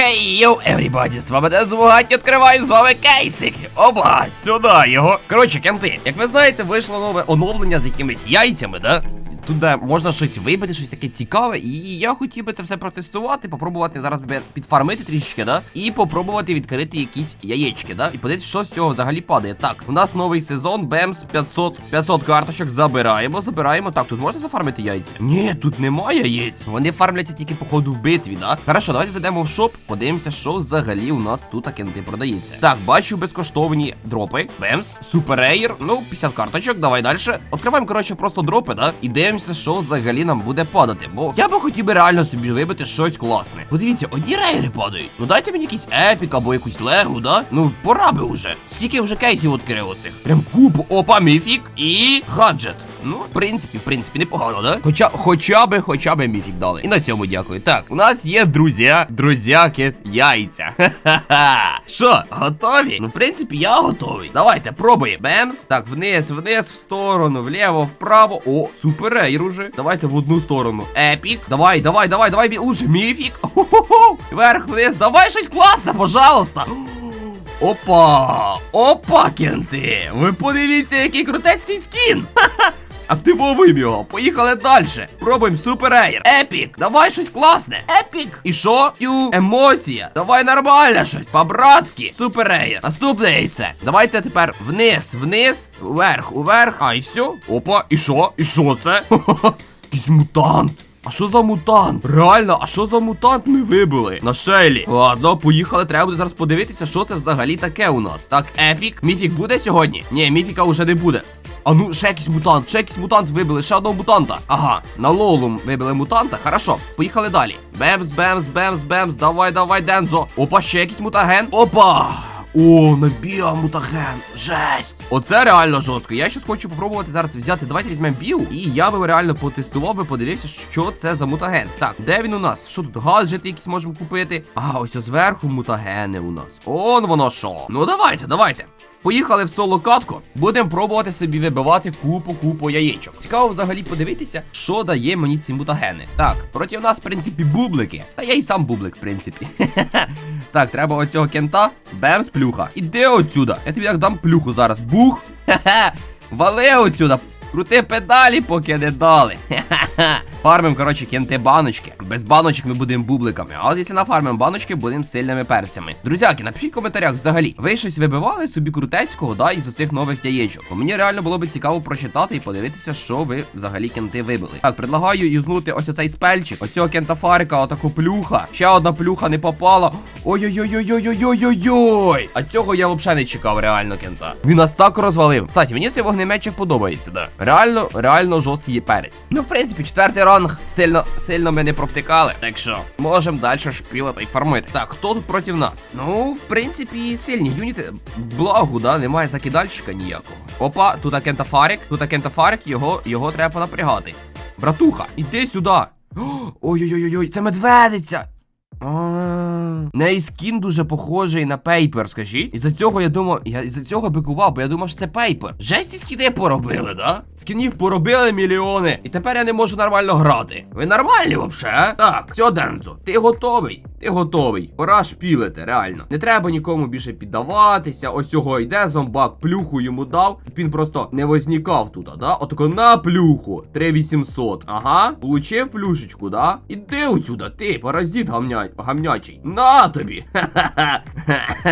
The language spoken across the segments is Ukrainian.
Хей, йоу, everybody, з вами Ден Звугаті, відкриваю з вами кейсики. Оба, сюди його. Коротше, кенти, як ви знаєте, вийшло нове оновлення з якимись яйцями, да? Тут де можна щось вибити, щось таке цікаве, і я хотів би це все протестувати, попробувати зараз підфармити трішечки, да? І попробувати відкрити якісь яєчки, да? І подивитися, що з цього взагалі падає. Так, у нас новий сезон, Бемс 500, 500 карточок забираємо, забираємо. Так, тут можна зафармити яйця? Ні, тут немає яєць. Вони фармляться тільки по ходу в битві, да? Хорошо, давайте зайдемо в шоп, подивимося, що взагалі у нас тут акенти продається. Так, бачу безкоштовні дропи. Бемс, суперейр, ну, 50 карточок, давай далі. Відкриваємо, коротше, просто дропи, да? І дивимося, що взагалі нам буде падати. Бо я би хотів би реально собі вибити щось класне. Подивіться, одні рейри падають. Ну дайте мені якийсь епік або якусь легу, да? Ну, пора би уже. Скільки вже кейсів відкрив оцих? Прям купу. Опа, міфік і гаджет. Ну, в принципі, в принципі, непогано, да? Хоча, хоча би, хоча би міфік дали. І на цьому дякую. Так, у нас є друзі, друзяки, яйця. Ха-ха-ха. Що, готові? Ну, в принципі, я готовий. Давайте, пробуємо. Бемс. Так, вниз, вниз, в сторону, вліво, вправо. О, суперейр уже. Давайте в одну сторону. Епік. Давай, давай, давай, давай, лучше міфік. Вверх, вниз. Давай щось класне, пожалуйста. Опа! Опа, кенти! Ви подивіться, який крутецький скін! Ха-ха! Активовуємо його, поїхали далі. Пробуємо супер ейр. Епік, давай щось класне. Епік. І що? Ю, емоція. Давай нормально щось. По-братськи. Супер ейр. Наступне яйце. Давайте тепер вниз, вниз, вверх, уверх. А, і все. Опа, і що? І що це? Якийсь мутант. А що за мутант? Реально, а що за мутант ми вибили? На шелі. Ладно, поїхали. Треба буде зараз подивитися, що це взагалі таке у нас. Так, епік. Міфік буде сьогодні? Ні, міфіка вже не буде. А ну, ще якийсь мутант, ще якийсь мутант вибили, ще одного мутанта. Ага, на лолум вибили мутанта. Хорошо, поїхали далі. Бемс, бемс, бемс, бемс. Давай, давай, Дензо. Опа, ще якийсь мутаген. Опа! О, набіга мутаген. Жесть. Оце реально жорстко. Я щось хочу попробувати зараз взяти. Давайте візьмемо біу. І я би реально потестував би, подивився, що це за мутаген. Так, де він у нас? Що тут? Гаджети якісь можемо купити. А, ось зверху мутагени у нас. Он воно що. Ну давайте, давайте. Поїхали в соло катку, будемо пробувати собі вибивати купу-купу яєчок. Цікаво взагалі подивитися, що дає мені ці мутагени. Так, проти нас, в принципі, бублики. Та я і сам бублик, в принципі. Так, треба оцього кента. Бемс, плюха. Іди отсюда. Я тобі так дам плюху зараз. Бух. Хе-хе. Вали отсюда. Крути педалі, поки не дали. Хе-хе-хе. Фармим, коротше, кенти баночки. Без баночок ми будемо бубликами. А от якщо нафармимо баночки, будемо сильними перцями. Друзяки, напишіть в коментарях взагалі. Ви щось вибивали собі крутецького, да, із оцих нових яєчок. Бо мені реально було би цікаво прочитати і подивитися, що ви взагалі кенти вибили. Так, предлагаю юзнути ось оцей спельчик. Оцього кентафарика, отаку плюха. Ще одна плюха не попала. Ой-ой-ой-ой-ой-ой-ой-ой. А цього я взагалі не чекав, реально кента. Він нас так розвалив. Кстати, мені цей вогнеметчик подобається, да. Реально, реально жорсткий перець. Ну, в принципі, четвертий ранг сильно, сильно ми не провтикали. Так що, можемо далі шпілити і фармити. Так, хто тут проти нас? Ну, в принципі, сильні юніти. Благо, да, немає закидальщика ніякого. Опа, тут акентафарик, тут акентафарик, його, його треба напрягати. Братуха, іди сюди. Ой-ой-ой, це медведиця. А, неї скін дуже похожий на пейпер, скажіть. І за цього я думав, я із-за цього бикував, бо я думав, що це пейпер. Жесті скіни поробили, да? Скінів поробили мільйони. І тепер я не можу нормально грати. Ви нормальні вообще? Так, все, Дензо, ти готовий? Ти готовий. Пора шпілити, реально. Не треба нікому більше піддаватися. Ось цього йде зомбак, плюху йому дав. Він просто не вознікав тут, да? Отако на плюху. 3800. Ага. Получив плюшечку, да? Іди отсюда, ти, паразит гамня... гамнячий. На тобі. Ха-ха-ха.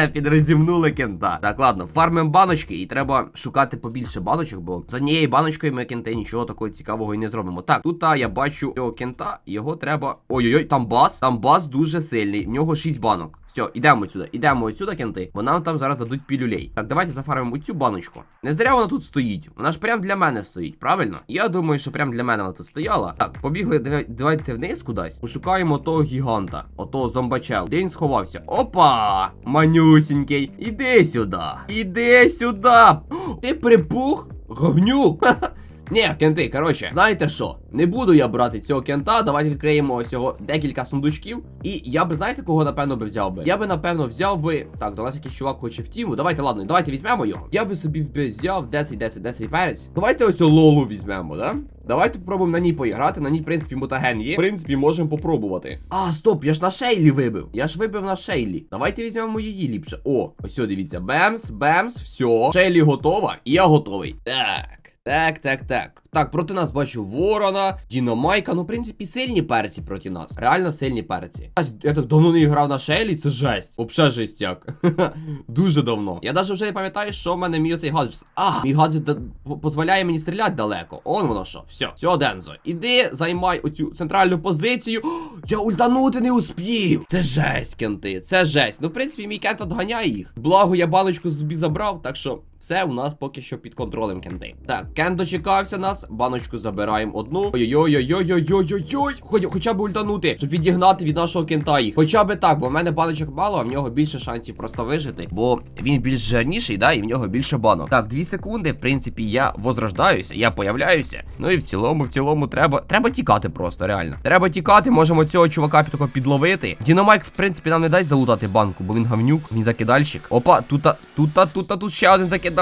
Підрозімнули кента. Так, ладно, фармимо баночки, і треба шукати побільше баночок, бо з однією баночкою ми кенте нічого такого цікавого і не зробимо. Так, тут а, я бачу цього кента, його треба. Ой-ой-ой, там бас. Там бас дуже сильний. В нього 6 банок. Все, ідемо отсюда, ідемо отсюда, кенти, бо нам там зараз дадуть пілюлей. Так, давайте зафармимо цю баночку. Не зря вона тут стоїть. Вона ж прям для мене стоїть, правильно? Я думаю, що прям для мене вона тут стояла. Так, побігли, давайте вниз кудись. Пошукаємо того гіганта, отого зомбачел. Де він сховався? Опа! Манюсінький. Іди сюди. Іди сюди. Ти припух? Говнюк. Ні, кенти, коротше, знаєте що? Не буду я брати цього кента. Давайте відкриємо ось цього декілька сундучків. І я би знаєте, кого напевно би взяв би? Я би напевно взяв би. Так, до нас якийсь чувак хоче в тіму. Давайте, ладно, давайте візьмемо його. Я би собі взяв 10, 10, 10 перець. Давайте ось лолу візьмемо, да? Давайте попробуємо на ній поіграти. На ній, в принципі, мутаген є. В принципі, можемо попробувати. А, стоп, я ж на Шейлі вибив. Я ж вибив на Шейлі. Давайте візьмемо її ліпше. О, ось дивіться. Бемс, бемс, все. Шейлі готова, і я готовий. Так. Так, так, так. Так, проти нас бачу Ворона, Діномайка. Ну, в принципі, сильні перці проти нас. Реально сильні перці. Я так давно не грав на Шейлі, це жесть. Вообще жестяк. Дуже давно. Я навіть вже не пам'ятаю, що в мене мій цей гаджет. А, мій гаджет дозволяє мені стріляти далеко. Он воно що. Все, все, Дензо. Іди, займай оцю центральну позицію. Я ультанути не успів. Це жесть, кенти, це жесть. Ну, в принципі, мій кент отганяє їх. Благо, я баночку собі забрав, так що. Все у нас поки що під контролем кенти. Так, Кен дочекався нас, баночку забираємо одну. Ой-ой-ой-ой-ой-ой-ой-ой. Хоч, хоча б ультанути, щоб відігнати від нашого кента їх. Хоча б так, бо в мене баночок мало, а в нього більше шансів просто вижити. Бо він більш жирніший, да, і в нього більше банок. Так, дві секунди. В принципі, я возрождаюся, я появляюся. Ну і в цілому, в цілому, треба. Треба тікати просто, реально. Треба тікати, можемо цього чувака тако підловити. Дінамайк, в принципі, нам не дасть залутати банку, бо він гавнюк, він закидальщик. Опа, тута, тута, тута, тут ще один закидальщик.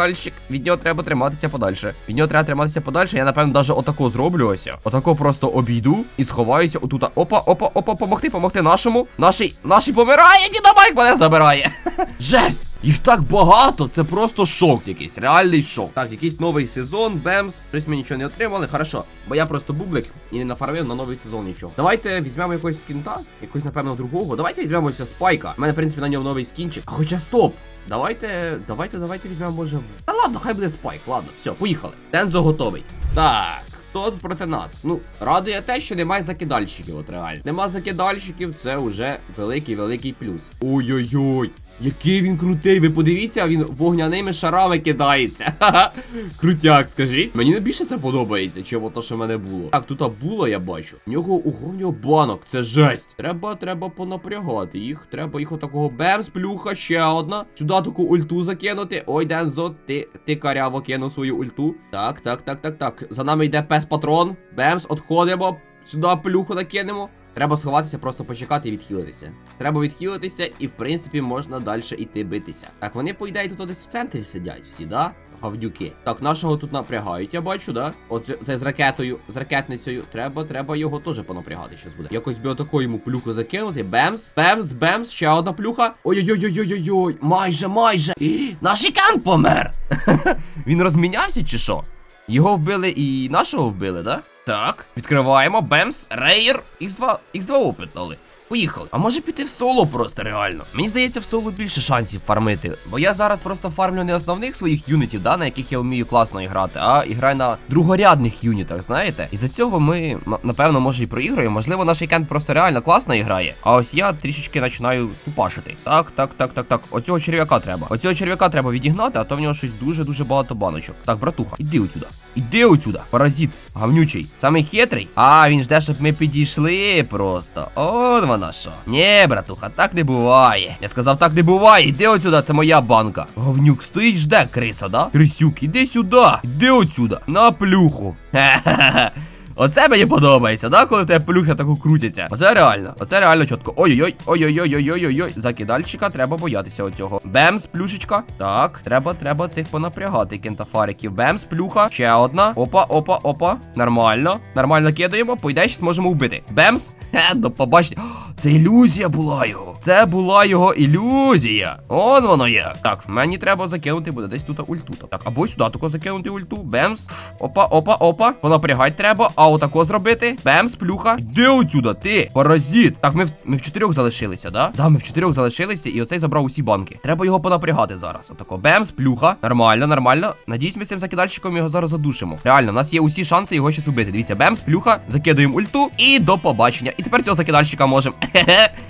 Від нього треба триматися подальше. Від нього треба триматися подальше. Я напевно навіть отако зроблю ось. Отако просто обійду і сховаюся отута. Опа, опа, опа, помогти, помогти нашому. Наший, наший помирає, дінамайк мене забирає. Жесть! Їх так багато, це просто шок якийсь, реальний шок. Так, якийсь новий сезон, Бемс. Щось ми нічого не отримали, хорошо. Бо я просто бублик і не нафармив на новий сезон нічого. Давайте візьмемо якогось кінта, якогось, напевно, другого. Давайте візьмемо ось спайка. У мене, в принципі, на ньому новий скінчик. А хоча стоп! Давайте, давайте, давайте візьмемо, може. Та ладно, хай буде спайк, ладно, все, поїхали. Тензо готовий. Так. Хто проти нас? Ну, радує те, що немає закидальщиків, от реально. Нема закидальщиків, це вже великий великий плюс. Ой-ой-ой, який він крутий. Ви подивіться, він вогняними шарами кидається. Ха-ха. Крутяк, скажіть. Мені найбільше це подобається, чим то, що в мене було. Так, тут було, я бачу. В нього ого, нього банок, це жесть. Треба, треба понапрягати їх. Треба їх отакого бемс, плюха, ще одна. Сюди таку ульту закинути. Ой, Дензо, ти, ти каряво кинув свою ульту. Так, так, так, так, так. За нами йде пес патрон. Бемс, отходимо. Сюди плюху накинемо. Треба сховатися, просто почекати і відхилитися. Треба відхилитися, і в принципі можна далі йти битися. Так, вони, по ідеї, тут десь в центрі сидять всі, да? Гавдюки. Так, нашого тут напрягають, я бачу, да? От це- це з ракетою, з ракетницею. Треба, треба його теж понапрягати, щось буде. Якось би отаку йому плюху закинути. Бемс, бемс, бемс, ще одна плюха. Ой-ой-ой-ой-ой-ой. Майже, майже. І, наш ікан помер. Він розмінявся чи що? Його вбили і нашого вбили, да? Так, відкриваємо Бемс, Рейр, X2, X2 опитали. Поїхали. А може піти в соло просто реально. Мені здається, в соло більше шансів фармити. Бо я зараз просто фармлю не основних своїх юнітів, да, на яких я вмію класно грати, а і на другорядних юнітах, знаєте? І за цього ми, напевно, може і проіграємо. Можливо, наш кент просто реально класно грає. А ось я трішечки починаю тупашити. Так, так, так, так, так. Оцього черв'яка треба. Оцього черв'яка треба відігнати, а то в нього щось дуже-дуже багато баночок. Так, братуха, іди отсюда. Іди отсюда. Паразит, гавнючий. Самий хитрий. А, він жде, щоб ми підійшли просто. От вона що. Нє, братуха, так не буває. Я сказав, так не буває. Іди отсюда, це моя банка. Говнюк стоїть, жде криса, да? Крисюк, іди сюди. Іди отсюда. На плюху. Хе-хе-хе. Оце мені подобається, да, коли в тебе плюхи таку крутяться. Оце реально, оце реально чітко. Ой-ой-ой, ой-ой-ой-ой-ой-ой. Закидальщика, треба боятися оцього. Бемс, плюшечка. Так, треба, треба цих понапрягати кентафариків. Бемс, плюха. Ще одна. Опа, опа, опа. Нормально. Нормально кидаємо. По ідеї, щас вбити. Бемс. Хе, до побачення. Це ілюзія була його. Це була його ілюзія. Он воно є. Так, мені треба закинути буде десь тут ульту. Так, або сюди тако закинути ульту. Бемс. Опа, опа, опа. Понапрягати треба. А отако зробити. Бемс, плюха. Де отсюда, ти? Паразит. Так, ми в, ми в чотирьох залишилися, да? Да, ми в чотирьох залишилися, і оцей забрав усі банки. Треба його понапрягати зараз. Отако. Бемс, плюха. Нормально, нормально. Надіюсь, ми з цим закидальщиком його зараз задушимо. Реально, у нас є усі шанси його щас убити. Дивіться, бемс, плюха, закидуємо ульту і до побачення. І тепер цього закидальщика можемо.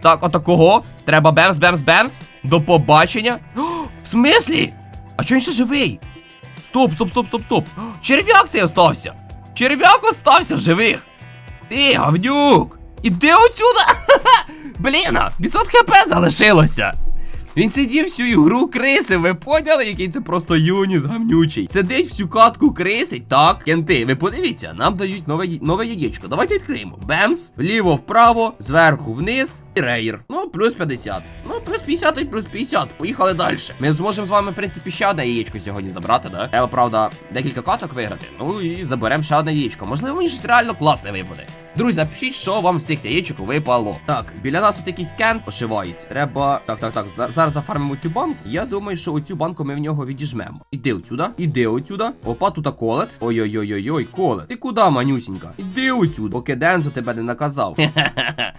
Так, отакого. Треба бемс, бемс, бемс. До побачення. В смислі? А чого він ще живий? Стоп, стоп, стоп, стоп, стоп. Черв'як цей остався. Черв'як остався в живих. Ти, гавнюк! Іди отсюда! Блін, 500 хп залишилося. Він сидів всю ігру криси. Ви поняли, який це просто юніс гамнючий? Сидить всю катку крисить. Так, кенти, ви подивіться, нам дають нове, нове яєчко. Давайте відкриємо. Бемс, вліво, вправо, зверху вниз і рейр. Ну, плюс 50. Ну, плюс 50 і плюс 50. Поїхали далі. Ми зможемо з вами, в принципі, ще одне яєчко сьогодні забрати, да? Треба, правда, декілька каток виграти. Ну і заберемо ще одне яєчко. Можливо, мені щось реально класне випаде. Друзі, напишіть, що вам з цих яєчок випало. Так, біля нас тут якийсь кен ошивається. Треба. Так, так, так. Зараз зафармимо цю банку. Я думаю, що оцю банку ми в нього відіжмемо. Іди отсюда, іди отсюда. Опа, тут колет. Ой-ой-ой-ой, колет. Ти куди, манюсінька? Іди отсюда, поки Дензо тебе не наказав.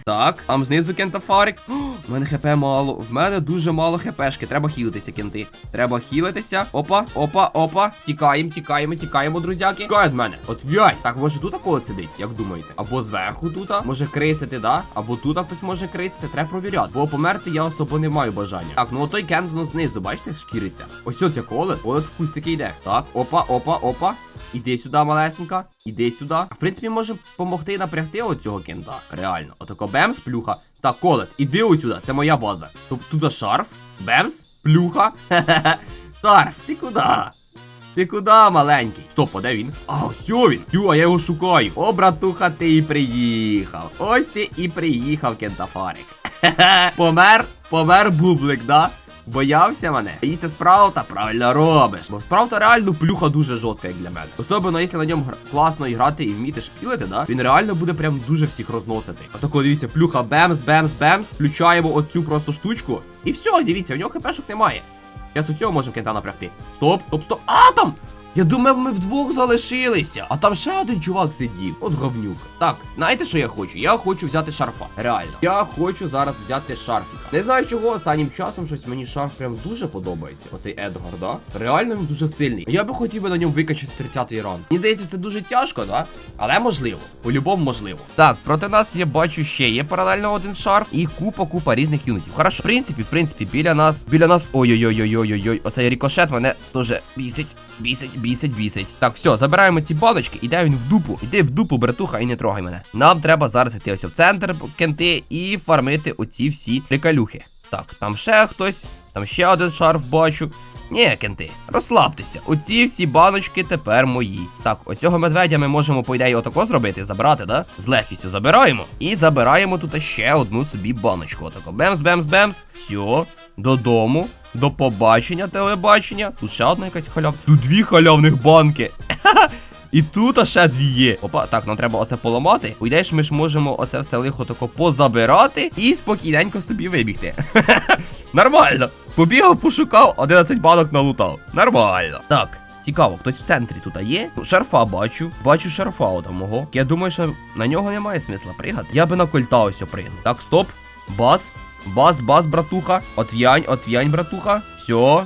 Так, там знизу кентафарик. О, в мене хп мало. В мене дуже мало хпшки. Треба хілитися, кенти. Треба хілитися. Опа, опа, опа. Тікаємо, тікаємо, тікаємо, друзяки. Тікають в мене. От в'янь. Так, може тут колет сидить, як думаєте? Або зверху тут, може крисити, да? Або тут хтось може крисити. Треба провіряти. Бо померти я особо не маю бажання. Так, ну отой кент знизу, бачите, шкіриться. Ось оце колет. Колет в кустики йде. Так, опа, опа, опа. Іди сюди, малесенька. Іди сюди. В принципі, можемо допомогти напрягти оцього кента. Реально. Отако бемс, плюха. Так, колет, іди отсюда, це моя база. Тобто тут шарф, бемс, плюха. Хе-хе-хе. Шарф, ти куди? Ти куди, маленький? Стоп, а де він? А, все він. Тю, а я його шукаю. О, братуха, ти і приїхав. Ось ти і приїхав, кентафарик. Помер, помер бублик, да? Боявся мене. Їся справа, правильно робиш. Бо справа реально плюха дуже жорстка, як для мене. Особливо, якщо на ньому класно грати і вміти шпілити, да? Він реально буде прям дуже всіх розносити. Отако, дивіться, плюха бемс, бемс, бемс. Включаємо оцю просто штучку. І все, дивіться, в нього хпшок немає. Я у цього можемо кента напрягти. Стоп, стоп, стоп. А там! Я думав, ми вдвох залишилися. А там ще один чувак сидів. От говнюк. Так, знаєте, що я хочу? Я хочу взяти шарфа. Реально. Я хочу зараз взяти шарфіка. Не знаю чого, останнім часом щось мені шарф прям дуже подобається. Оцей Едгар, да? Реально він дуже сильний. Я би хотів би на ньому викачати 30-й ранг. Мені здається, це дуже тяжко, да? Але можливо. По-любому можливо. Так, проти нас я бачу ще є паралельно один шарф і купа-купа різних юнітів. Хорошо. В принципі, в принципі, біля нас. Біля нас. Ой-ой-ой-ой-ой-ой. Оцей рікошет мене дуже бісить, бісить, бісить, бісить. Так, все, забираємо ці баночки, іде він в дупу. Іди в дупу, братуха, і не трогай мене. Нам треба зараз йти ось в центр кенти і фармити оці всі приколюхи. Так, там ще хтось, там ще один шарф бачу. Ні, кенти, розслабтеся. Оці всі баночки тепер мої. Так, оцього медведя ми можемо, по ідеї, отако зробити, забрати, да? З легкістю забираємо. І забираємо тут ще одну собі баночку. Отако. Бемс, бемс, бемс. Все, додому. До побачення, телебачення. Тут ще одна якась халяв. Тут дві халявних банки. І тут а ще дві є. Опа, так, нам треба оце поламати. Уйдеш, ми ж можемо оце все лихо тако позабирати і спокійненько собі вибігти. Нормально. Побігав, пошукав, 11 банок налутав. Нормально. Так. Цікаво, хтось в центрі тут є. Ну, Шарфа бачу. Бачу шарфа от мого. Я думаю, що на нього немає смисла пригати. Я би на кольта ось пригнув. Так, стоп. Бас. Бас, бас, братуха. Отв'янь, отв'янь, братуха. Все.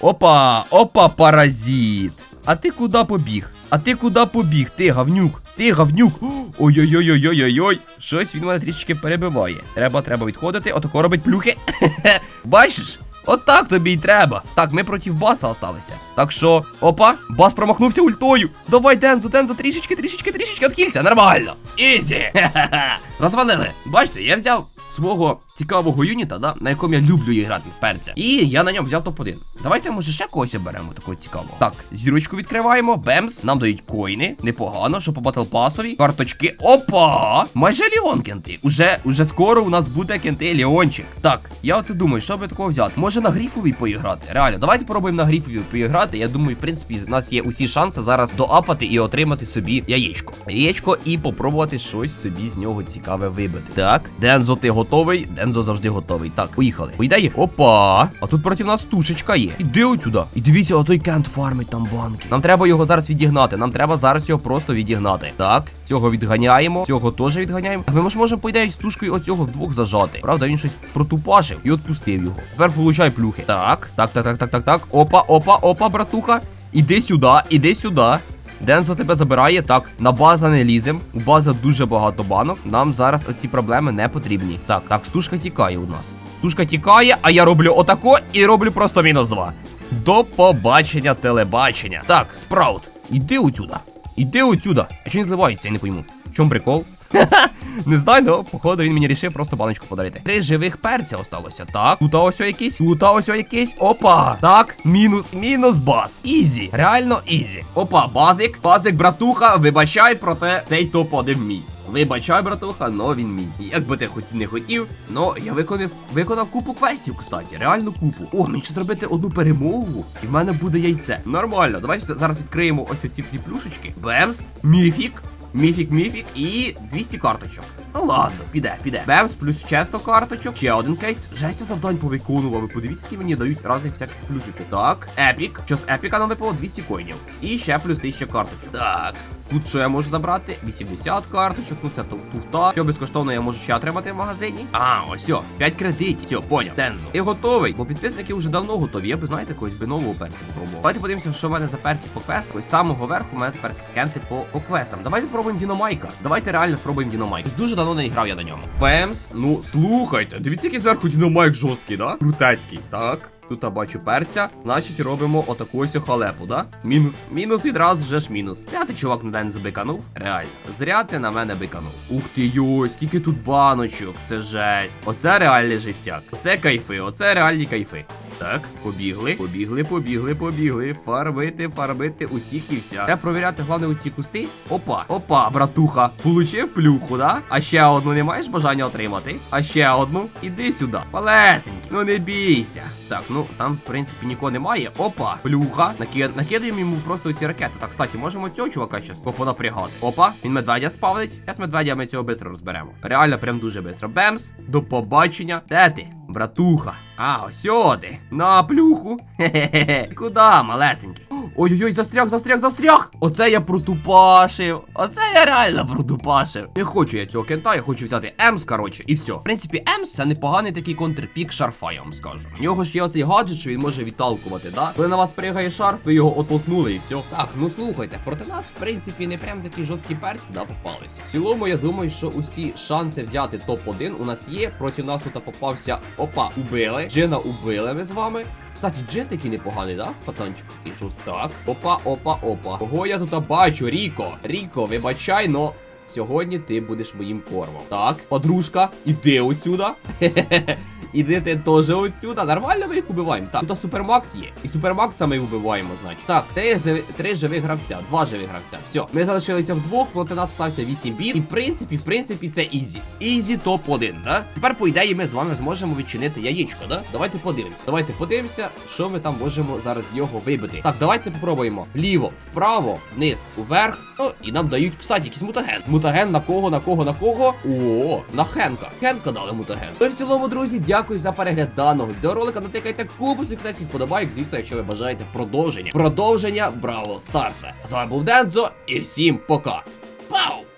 Опа, опа, паразит. А ти куди побіг? А ти куди побіг? Ти гавнюк. Ти гавнюк. Ой-ой-ой-ой-ой-ой. Щось він мене трішки перебиває. Треба, треба відходити. Отако робить плюхи. Бачиш? Отак тобі й треба. Так, ми проти баса осталися. Так що, опа, бас промахнувся ультою. Давай, Дензо, Дензо, трішечки, трішечки, трішечки відхилься. Нормально. Ізі. Розвалили. Бачите, я взяв свого цікавого юніта, да, на якому я люблю грати перця. І я на ньому взяв топ-1. Давайте, може, ще когось оберемо такого цікавого. Так, зірочку відкриваємо. Бемс. Нам дають коїни. Непогано, що по батлпасові. Карточки. Опа! Майже Леон кенти. Уже, уже скоро у нас буде кенти Леончик. Так, я оце думаю, що би такого взяти. Може на гріфовій поіграти. Реально, давайте пробуємо на гріфовій поіграти. Я думаю, в принципі, в нас є усі шанси зараз доапати і отримати собі яєчко. Яєчко і попробувати щось собі з нього цікаве вибити. Так, Дензо, ти готовий? Дензо завжди готовий. Так, поїхали. По. Опа! А тут проти нас тушечка є. Іди отсюда. І дивіться, отой кент фармить там банки. Нам треба його зараз відігнати. Нам треба зараз його просто відігнати. Так, цього відганяємо. Цього теж відганяємо. А ми ж можемо, по з тушкою оцього вдвох зажати. Правда, він щось протупашив і відпустив його. Тепер получай плюхи. Так, так, так, так, так, так, так. Опа, опа, опа, братуха. Іди сюди, іди сюди. Дензо тебе забирає. Так, на база не лізем. У база дуже багато банок. Нам зараз оці проблеми не потрібні. Так, так, стужка тікає у нас. Стужка тікає, а я роблю отако і роблю просто мінус два. До побачення, телебачення. Так, спраут, іди отсюда. Іди отсюда. А чого не зливається, я не пойму. В чому прикол? Не знаю, ну, походу він мені рішив просто баночку подарити. Три живих перця осталося. Так, тут ось якийсь, тут ось якийсь. Опа. Так, мінус, мінус бас. Ізі. Реально ізі. Опа, базик. Базик, братуха, вибачай, проте цей топ-1 мій. Вибачай, братуха, но він мій. Як би ти хоч не хотів, но я виконав виконав купу квестів, кстати, реально купу. О, мені ще зробити одну перемогу, і в мене буде яйце. Нормально, давайте зараз відкриємо ось ці всі плюшечки. Бемс, міфік. Міфік, міфік і 200 карточок. Ну ладно, піде, піде. Бемс плюс ще 100 карточок. Ще один кейс. Жесть завдань повиконував. Ви подивіться, скільки мені дають різних всяких плюшечок. Так, епік. З епіка нам випало 200 коїнів. І ще плюс 1000 карточок. Так. Тут що я можу забрати? 80 карточок, ну це ту- туфта. Що безкоштовно я можу ще отримати в магазині? А, ось о, 5 кредитів. Все, поняв. Дензо. Ти готовий? Бо підписники вже давно готові. Я б знаєте, когось би нового перця попробував. Давайте подивимося, що в мене за перці по квестам. Ось з самого верху у мене тепер кенти по, по квестам. Давайте пробуємо Діномайка. Давайте реально спробуємо Діномайк. Дуже давно не грав я на ньому. Бемс. Ну слухайте, дивіться, який зверху Діномайк жорсткий, да? Крутецький. Так. Тут бачу перця, значить робимо отаку ось халепу, да? Мінус. Мінус відразу вже ж мінус. Я ти чувак на день забиканув. Реально. Зря ти на мене биканув. Ух ти йой, скільки тут баночок. Це жесть. Оце реальний жестяк. Оце кайфи, оце реальні кайфи. Так, побігли, побігли, побігли, побігли. Фарбити, фарбити усіх і вся. Треба провіряти, головне, у ці кусти. Опа, опа, братуха. Получив плюху, да? А ще одну не маєш бажання отримати? А ще одну? Іди сюди. Малесенький. Ну не бійся. Так, ну там, в принципі, нікого немає. Опа, плюха. Наки... Накидаємо йому просто ці ракети. Так, кстати, можемо цього чувака щас понапрягати. Опа, він медведя спавнить. Зараз медведя ми цього швидко розберемо. Реально, прям дуже швидко. Бемс, до побачення. Де ти? Братуха. А, ось о ти. На плюху. Хе-хе-хе. Куда, малесенький? Ой-ой-ой, застряг, застряг, застряг! Оце я протупашив. Оце я реально протупашив. Не хочу я цього кента, я хочу взяти Емс, коротше, і все. В принципі, Емс це непоганий такий контрпік шарфа, я вам скажу. У нього ж є оцей гаджет, що він може відталкувати, да? Коли на вас пригає шарф, ви його оттолкнули і все. Так, ну слухайте, проти нас, в принципі, не прям такі жорсткі перці, да, попалися. В цілому, я думаю, що усі шанси взяти топ-1 у нас є. Проти нас тут попався. Опа, убили. Джина убили ми з вами. Кстати, джет такий непоганий, да? Пацанчик, такий шустрий. Так. Опа, опа, опа. Кого я тут бачу? Ріко. Ріко, вибачай, но. Сьогодні ти будеш моїм кормом. Так, подружка, іди отсюда. Хе-хе-хе. Іди ти теж отсюда. Нормально ми їх убиваємо. Так, тут Супермакс є. І Супермакса ми вбиваємо, значить. Так, три, живи- три живих гравця, два живих гравця. Все, ми залишилися вдвох, проти нас стався 8 біт. І в принципі, в принципі, це ізі. Ізі топ-1, да? Тепер, по ідеї, ми з вами зможемо відчинити яєчко, да? Давайте подивимося. Давайте подивимося, що ми там можемо зараз з нього вибити. Так, давайте попробуємо. Вліво, вправо, вниз, уверх. О, і нам дають, кстати, якийсь мутаген. Мутаген на кого, на кого, на кого? О, на Хенка. Хенка дали мутаген. І в цілому, друзі, дякую за перегляд даного відеоролика. Натикайте купу своїх китайських вподобайок, звісно, якщо ви бажаєте продовження. Продовження Браво Старса. З вами був Дензо, і всім пока. Пау!